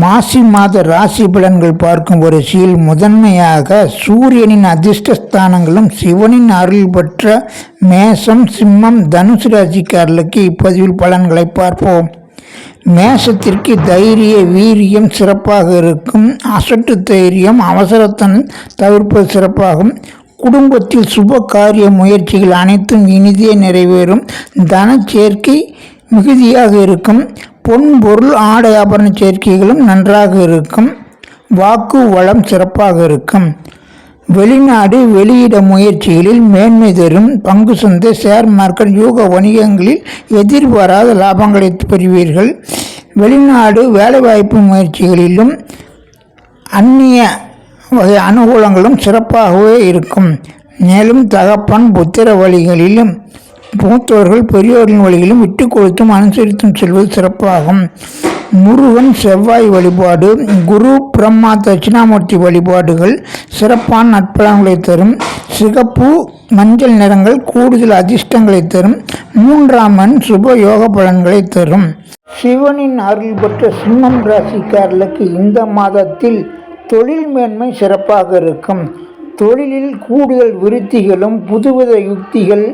மாசி மாத ராசி பலன்கள் பார்க்கும் வரிசையில் முதன்மையாக சூரியனின் அதிர்ஷ்டஸ்தானங்களும் சிவனின் அருள் பெற்ற மேசம் சிம்மம் தனுசு ராசிக்காரர்களுக்கு இப்பதிவில் பலன்களை பார்ப்போம். மேசத்திற்கு தைரிய வீரியம் சிறப்பாக இருக்கும். அசட்டு தைரியம் அவசரத்தன் தவிர்ப்பது சிறப்பாகும். குடும்பத்தில் சுப காரிய முயற்சிகள் அனைத்தும் இனிதே நிறைவேறும். தன சேர்க்கை மிகுதியாக இருக்கும். பொன் பொருள் ஆடை ஆபரண சேர்க்கைகளும் நன்றாக இருக்கும். வாக்கு வளம் சிறப்பாக இருக்கும். வெளிநாடு வெளியிட முயற்சிகளில் மேன்மை தரும் பங்கு சந்தை ஷேர் மார்க்கெட் யூக வணிகங்களில் எதிர்பாராத லாபங்களை பெறுவீர்கள். வெளிநாடு வேலைவாய்ப்பு முயற்சிகளிலும் அந்நிய வகை அனுகூலங்களும் சிறப்பாகவே இருக்கும். மேலும் தகப்பன் புத்திர வழிகளிலும் மூத்தவர்கள் பெரியோரின் வழியிலும் விட்டு கொடுத்தும் அனுசரித்தும் செல்வது சிறப்பாகும். முருகன் செவ்வாய் வழிபாடு குரு பிரம்மா தட்சிணாமூர்த்தி வழிபாடுகள் சிறப்பான நட்பலன்களை தரும். சிகப்பு மஞ்சள் நிறங்கள் கூடுதல் அதிர்ஷ்டங்களை தரும். மூன்றாம் எண் சுப யோக பலன்களை தரும். சிவனின் அருள் பெற்ற சிம்மம் ராசிக்காரர்களுக்கு இந்த மாதத்தில் தொழில் மேன்மை சிறப்பாக இருக்கும். தொழிலில் கூடுதல் விருத்திகளும் புதுவித யுக்திகள்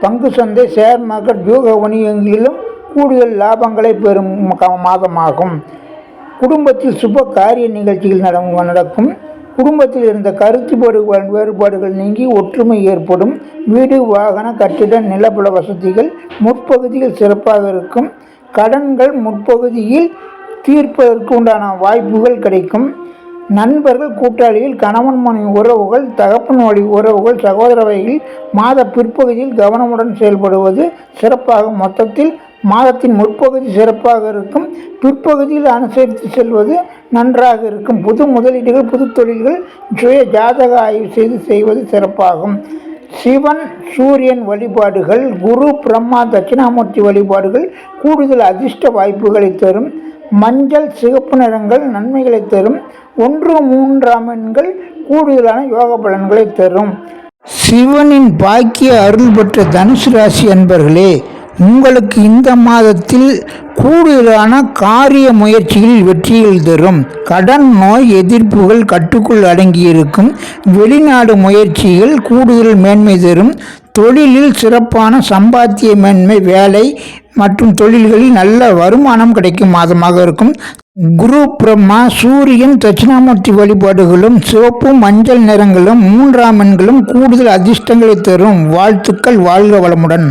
பங்கு சந்தை ஷேர் மார்க்கெட் வியூக வணிகங்களிலும் கூடுதல் லாபங்களை பெறும் மாதமாகும். குடும்பத்தில் சுப காரிய நிகழ்ச்சிகள் நடக்கும். குடும்பத்தில் இருந்த கருத்து வேறுபாடுகள் நீங்கி ஒற்றுமை ஏற்படும். வீடு வாகன கட்டிட நிலப்புல வசதிகள் முற்பகுதியில் சிறப்பாக இருக்கும். கடன்கள் முற்பகுதியில் தீர்ப்பதற்கு உண்டான வாய்ப்புகள் கிடைக்கும். நண்பர்கள் கூட்டாளிகள் கணவன் மனைவி உறவுகள் தகப்பன் வழி உறவுகள் சகோதர வகையில் மாத பிற்பகுதியில் கவனமுடன் செயல்படுவது சிறப்பாக மொத்தத்தில் மாதத்தின் முற்பகுதி சிறப்பாக இருக்கும். பிற்பகுதியில் அனுசரித்து செல்வது நன்றாக இருக்கும். புது முதலீடுகள் புது தொழில்கள் சுய ஜாதக ஆய்வு செய்து செய்வது சிறப்பாகும். சிவன் சூரியன் வழிபாடுகள் குரு பிரம்மா தட்சிணாமூர்த்தி வழிபாடுகள் கூடுதல் அதிர்ஷ்ட வாய்ப்புகளை தரும். மஞ்சள் சிகப்பு நிறங்கள் நன்மைகளை தரும். ஒன்று மூன்றாம் எண்கள் கூடுதலான யோக பலன்களை தரும். சிவனின் பாக்கிய அருள் பெற்ற தனுசு ராசி அன்பர்களே உங்களுக்கு இந்த மாதத்தில் கூடுதலான காரிய முயற்சிகளில் வெற்றிகள் தரும். கடன் நோய் எதிர்ப்புகள் கட்டுக்குள் அடங்கியிருக்கும். வெளிநாடு முயற்சிகள் கூடுதல் மேன்மை தரும். தொழிலில் சிறப்பான சம்பாத்திய மேன்மை வேலை மற்றும் தொழில்களில் நல்ல வருமானம் கிடைக்கும் மாதமாக இருக்கும். குரு பிரம்மா சூரியன் தட்சிணாமூர்த்தி வழிபாடுகளும் சிவப்பு மஞ்சள் நிறங்களும் மூன்றாம் எண்களும் கூடுதல் அதிர்ஷ்டங்களை தரும். வாழ்த்துக்கள் வாழ்க வளமுடன்.